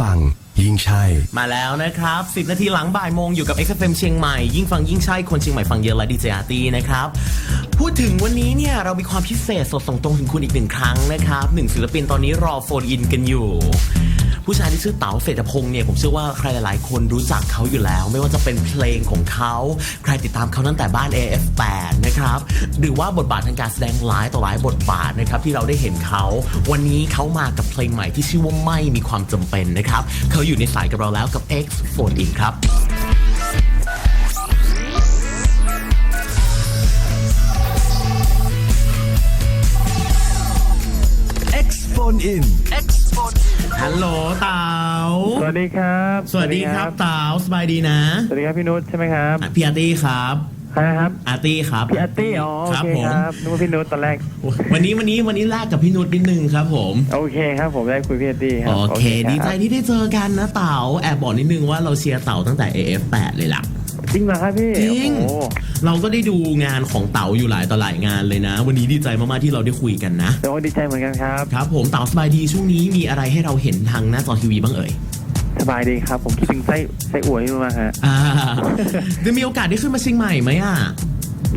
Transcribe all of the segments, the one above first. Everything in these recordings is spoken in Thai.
ฟัง ยิ่งใช่ มาแล้วนะครับ 10 นาทีหลังบ่ายโมงอยู่กับ XFM เชียงใหม่ ยิ่งฟังยิ่งใช่ คนเชียงใหม่ฟังเยอะและดีเจอาร์ตีนะครับ พูดถึงวันนี้เนี่ย เรามีความพิเศษสดส่งตรงถึงคุณอีกหนึ่งครั้งนะครับหนึ่งศิลปินตอนนี้รอโฟนอินกันอยู่ ผู้ชายที่ชื่อเต๋าเศรษฐพงศ์เนี่ยผมเชื่อว่าใครหลาย ๆ คนรู้จักเขาอยู่แล้ว ไม่ว่าจะเป็นเพลงของเขาใครติดตามเขาตั้งแต่บ้าน AF8 นะครับหรือว่าบทบาททางการแสดงหลายต่อหลายบทบาทนะครับที่เราได้เห็นเขา วันนี้เขามากับเพลงใหม่ที่ชื่อว่าไม่มีความจำเป็นนะครับเขาอยู่ในสายกับเราแล้วกับ X Phone In ครับ X Phone In ฮั ลโหลเต๋าสวัสดีครับ สวัสดีครับเต๋าสบายดีนะ สวัสดีครับพี่นุชใช่ไหมครับอะพี่อาร์ตี้ครับใครนะครับอาร์ตี้ครับพี่อาร์ตี้อ๋อโอครับเคผมครับนึกว่าพี่นุชตอนแรก วันนี้วันนี้วันนี้แลกกับพี่นุชนิดนึงครับผมโอเคครับผมได้คุยพี่อาร์ตี้ครับโอเครับดีใจที่ได้เจอกันนะเต๋าแอบบอกนิดนึงว่าเราเชียร์เต๋าตั้งแต่ AF8 เลยล่ะ จริงเหรอครับพี่จริง โอ้โหเราก็ได้ดูงานของเต๋าอยู่หลายต่อหลายงานเลยนะ วันนี้ดีใจมากๆที่เราได้คุยกันนะ แต่ว่าดีใจเหมือนกันครับ ครับผมเต๋าสบายดีช่วงนี้มีอะไรให้เราเห็นทางหน้าจอทีวีบ้างเอ่ยสบายดีครับ ผมคิดถึงไส้ไส้อั่วอยู่มากฮะอ่า จะมีโอกาสได้ขึ้นมาเชียงใหม่ไหมอะ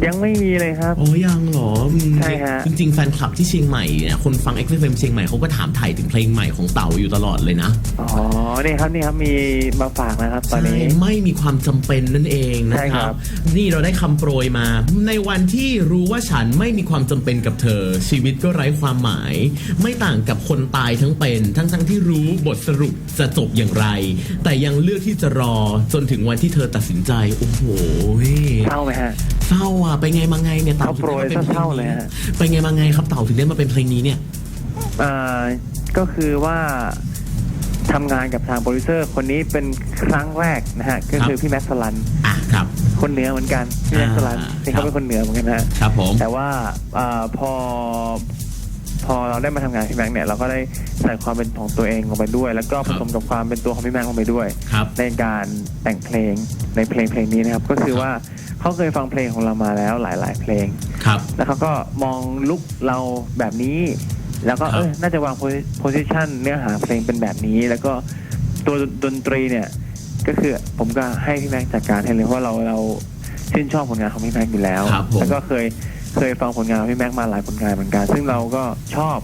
ยังไม่มีเลยครับ โอ้ยังเหรออืมใช่ฮะ จริงๆ แฟนคลับที่เชียงใหม่เนี่ยคนฟัง x f m เชียงใหม่เขาก็ถามไถ่ถึงเพลงใหม่ของเต๋าอยู่ตลอดเลยนะ อ๋อนี่ครับนี่ครับมีมาฝากนะครับ ตอนนี้ ใช่ไม่มีความจำเป็นนั่นเองนะใช่คครัรับ บ นี่เราได้คำโปรยมา ในวันที่รู้ว่าฉันไม่มีความจำเป็นกับเธอ ชีวิตก็ไร้ความหมาย ไม่ต่างกับคนตายทั้งเป็น ทั้งทั้งๆที่รู้บทสรุปจะจบอย่างไร แต่ยังเลือกที่จะรอจนถึงวันที่เธอตัดสินใจ โอ้โห เศร้าไหมฮะ เศร้าอะไปไงมาไงเนี่ยเต่าเขาโปรยถึงได้มาป็นพงเศร้าๆเลยฮะ ไปไงมาไงครับเต่าถึงได้มาเป็นเพลงนี้เนี่ย อ่าก็คือว่าทำงานกับทางโปรดิวเซอร์คนนี้เป็นครั้งแรกนะฮะ ก็คือพี่แม็กซ์สลัน อะครับ คนเหนือเหมือนกันพี่แม็กซ์สลันอ่านี่เขาเป็นคนเหนือเหมือนกันนะฮะ ครับผม แต่ว่าอาพอพอเราได้มาทำงานพี่แม็กซ์เนี่ยเราก็ได้ใส่ความเป็นของตัวเองลงไปด้วย แล้วก็ผสมกับความเป็นตัวของพี่แม็กซ์ลงไปด้วย ครับ ในการแต่งเพลงในเพลงเพลงนี้นะครับ ก็คือว่า เขาเคยฟังเพลงของเรามาแล้วหลาย ๆ เพลง ครับ แล้วเขาก็มองลุกเราแบบนี้ แล้วก็ครับเออน่าจะวางโพสิชันเนื้อหาเพลงเป็นแบบนี้ แล้วก็ตัวดนตรีเนี่ย ก็คือผมก็ให้พี่แม็กซ์จัดการให้เลยเพราะเราเราชื่นชอบผลงานของพี่แม็กซ์อยู่แล้วครับผมแล้วก็เคยเคยฟังผลงานของพี่แม็กซ์มาหลายผลงานเหมือนกัน ซึ่งเราก็ชอบ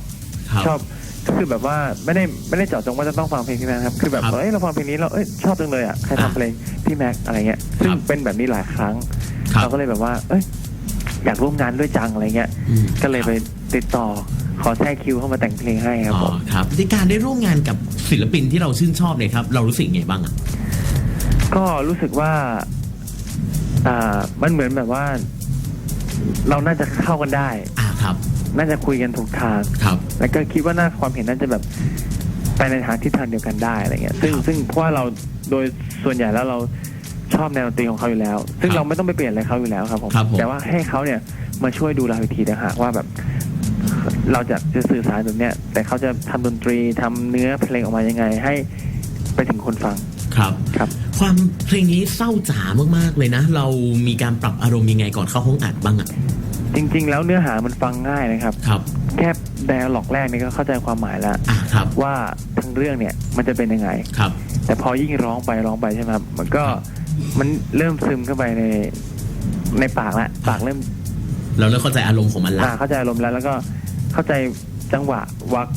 ครับชอบ ก็คือแบบว่าไม่ได้ไม่ได้เจาะจงว่าจะต้องฟังเพลงพี่แม็กซ์ครับคือแบบครับเอ้ยเราฟังเพลงนี้เราเอ้ยชอบจังเลยอะใครอ่าทำเพลงพี่แม็กซ์อะไรเงี้ยซึ่งครับเป็นแบบนี้หลายครั้งครับ เราก็เลยแบบว่า เอ้ยอยากร่วมงานด้วยจังอะไรเงี้ย อืมก็เลยไปติดต่อขอแทรกคิวเข้ามาแต่งเพลงให้ครับอ๋ผอมครับในการได้ร่วมงานกับศิลปินที่เราชื่นชอบเนี่ยครับ เรารู้สึกไงบ้างอะ ก็รู้สึกว่า อ่ามันเหมือนแบบว่า เราน่าจะเข้ากันได้ อ่าครับ น่าจะคุยกันถูกทาง ครับ แล้วก็คิดว่าน่าความเห็นน่าจะแบบไปในทางทิศทางเดียวกันได้อะไรเงี้ย ซึ่งครับซึ่งเพราะว่าเราโดยส่วนใหญ่แล้วเราชอบแนวดนตรีของเขาอยู่แล้ว ซึ่งครับเราไม่ต้องไปเปลี่ยนอะไรเขาอยู่แล้วครับผมครับผม แต่ว่าให้เขาเนี่ยมาช่วยดูเราอีกทีนะฮะว่าแบบ เราจะจะสื่อสารแบบเนี้ย แต่เขาจะทำดนตรีทำเนื้อเพลงออกมายังไง ให้ไปถึงคนฟังครับ ครับ ความเพลงนี้เศร้าจ๋ามากๆเลยนะ เรามีการปรับอารมณ์ยังไงก่อนเข้าห้องอัดบ้างอะ จริง ๆ แล้วเนื้อหามันฟังง่ายนะครับ ครับแค่แดร์ล็อกแรกนี่ก็เข้าใจความหมายแล้ว อ่าครับ ว่าทั้งเรื่องเนี่ยมันจะเป็นยังไง ครับ แต่พอยิ่งร้องไปร้องไปใช่ไหมครับมันก็ครับมันเริ่มซึมเข้าไปในในปากละปากเริ่มเราเริ่มเข้าใจอารมณ์ของมันละอ่าเข้าใจอารมณ์แล้ว แล้วก็เข้าใจจังหวะวัก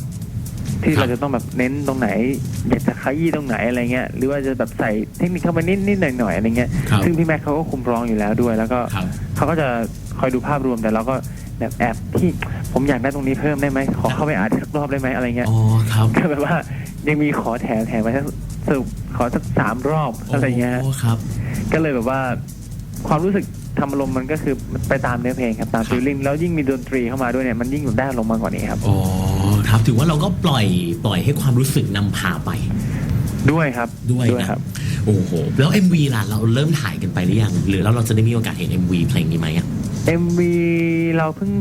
ที่ครับเราจะต้องแบบเน้นตรงไหน อยากจะขยี้ตรงไหนอะไรเงี้ยหรือว่าจะแบบใส่เทคนิคเข้าไปนิดนิดหน่อยหน่อยๆอะไรเงี้ยครับซึ่งพี่แม็กเขาก็คุมร้องอยู่แล้วด้วย แล้วก็ครับเขาก็จะคอยดูภาพรวมแต่เราก็แบบแอบที่ผมอยากได้ตรงนี้เพิ่มได้ไหมขอเข้าไปอ่านสักรอบได้ไหมอะไรเงี้ย อ๋อครับก็แบบว่ายังมีขอแถมแถมไปสักสรุปขอสักสามรอบอะไรเงี้ย โอ้ครับ ก็เลยแบบว่าความรู้สึกทำอารมณ์มันก็คือไปตามเนื้อเพลงครับตามครับฟีลลิ่งแล้วยิ่งมีดนตรีเข้ามาด้วยเนี่ยมันยิ่งได้อารมณ์มากกว่านี้ครับ อ๋อ ครับ ถือว่าเราก็ปล่อยปล่อยให้ความรู้สึกนำพาไป ด้วยครับด้วยนะโอ้โห แล้ว MV ล่ะ เราเริ่มถ่ายกันไปหรือยัง หรือแล้วเราจะได้มีโอกาสเห็น MV เพลงนี้ไหมอะ MV เราเพิ่ง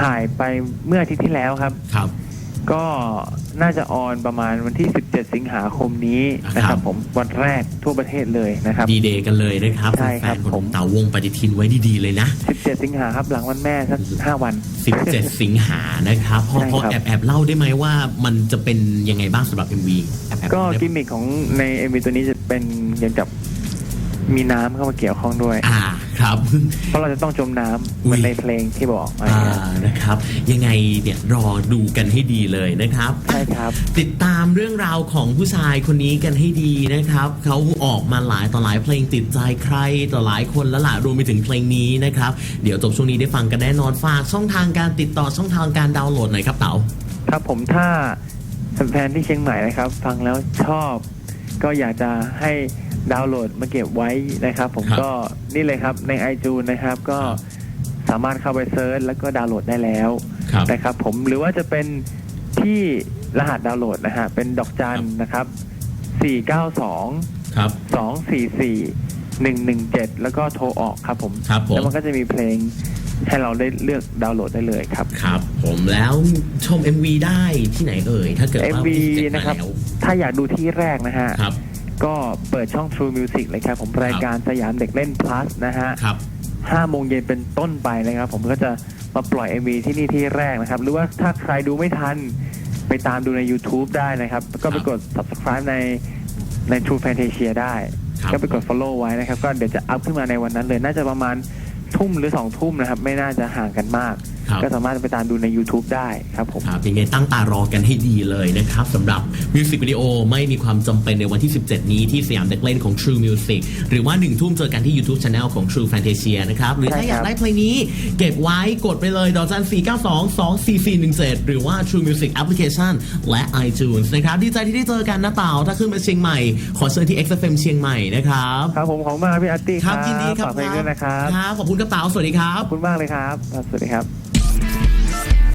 ถ่ายไปเมื่ออาทิตย์ที่แล้วครับ ครับ ก็น่าจะออนประมาณวันที่ 17 สิงหาคมนี้นะคครัรับบ ผมวันแรกทั่วประเทศเลยนะครับ ดีเดย์กันเลยนะครับใช่แฟครับนๆของผมเต๋าวงปฏิทินไว้ดีๆเลยนะ 17 สิงหาครับหลังวันแม่สัก5วัน 17 สิงหานะครับพอใช่พอครับแอบแอบเล่าได้ไหมว่ามันจะเป็นยังไงบ้างสำหรับ MV แอบแอบก็เล่าได้กิมมิคของในเอ็มวีตัวนี้จะเป็นเกี่ยวกับมีน้ำเข้ามาเกี่ยวข้องด้วย อ่า ครับ เพราะเราจะต้องจมน้ำเหมือนในเพลงที่บอกอะไรอ่าเงี้ย นะครับ ยังไงเนี่ยรอดูกันให้ดีเลยนะครับใช่ครับ ติดตามเรื่องราวของผู้ชายคนนี้กันให้ดีนะครับ เขาออกมาหลายต่อหลายเพลงติดใจใครต่อหลายคนแล้วล่ะรวมไปถึงเพลงนี้นะครับ เดี๋ยวจบช่วงนี้ได้ฟังกันแน่นอนฝากช่องทางการติดต่อช่องทางการดาวน์โหลดหน่อยครับเต๋า ครับผมถ้าแฟนๆที่เชียงใหม่นะครับ ฟังแล้วชอบ ก็อยากจะให้ ดาวน์โหลดมาเก็บไว้นะครับ ผมครับก็นี่เลยครับใน iTunes นะครับก็ครับสามารถเข้าไปเซิร์ชแล้วก็ดาวน์โหลดได้แล้วครับนะครับ ผมหรือว่าจะเป็นที่รหัสดาวน์โหลดนะฮะเป็นดอกจันครับนะครับ492ครับ244 117แล้วก็โทรออกครับผมครับผมแล้วมันก็จะมีเพลงให้เราได้เลือกดาวน์โหลดได้เลยครับครับ ผมแล้วชม MV ได้ที่ไหนเอ่ยถ้าเกิดว่า MV วันที่17นะครับมาแล้วถ้าอยากดูที่แรกนะฮะครับ ก็เปิดช่อง True Music เลยครับผมรายการสยามเด็กเล่น plus นะฮะครับห้าโมงเย็นเป็นต้นไปนะครับ ผมก็จะมาปล่อย MV ที่นี่ที่แรกนะครับ หรือว่าถ้าใครดูไม่ทันไปตามดูใน YouTube ได้นะครับ ก็ไปกด subscribe ในใน True Fantasia ได้ครับก็ไปกด follow ไว้นะครับ ก็เดี๋ยวจะอัพขึ้นมาในวันนั้นเลย น่าจะประมาณทุ่มหรือสองทุ่มนะครับ ไม่น่าจะห่างกันมากครับ ก็สามารถไปตามดูใน YouTube ได้ครับผมครับยังไงตั้งตารอกันให้ดีเลยนะครับสำหรับมิวสิกวิดีโอไม่มีความจำเป็นในวันที่ 17 นี้ที่สยามเด็กเล่นของ True Music หรือว่า 1 ทุ่มเจอกันที่ YouTube Channel ของ True Fantasia นะครับ หรือถ้าใช่อครับยากได้เพลงนี้เก็บไว้กดไปเลยดอกจัน 4 9 2 2 4 4 1 7 หรือว่า True Music Application และ iTunes นะครับดีใจที่ได้เจอกันนะเต่าถ้าขึ้นมาเชียงใหม่ ขอเชิญที่ XFM เชียงใหม่นะครับครับผมขอบคุณมากครับพี่อาร์ตี้ครับยินดีครับฝากเพลงด้วยนะครับครับขอบคุณกระเป๋าสวัสดีครับขอบคุณมากเลยครับครับสวัสดีครับ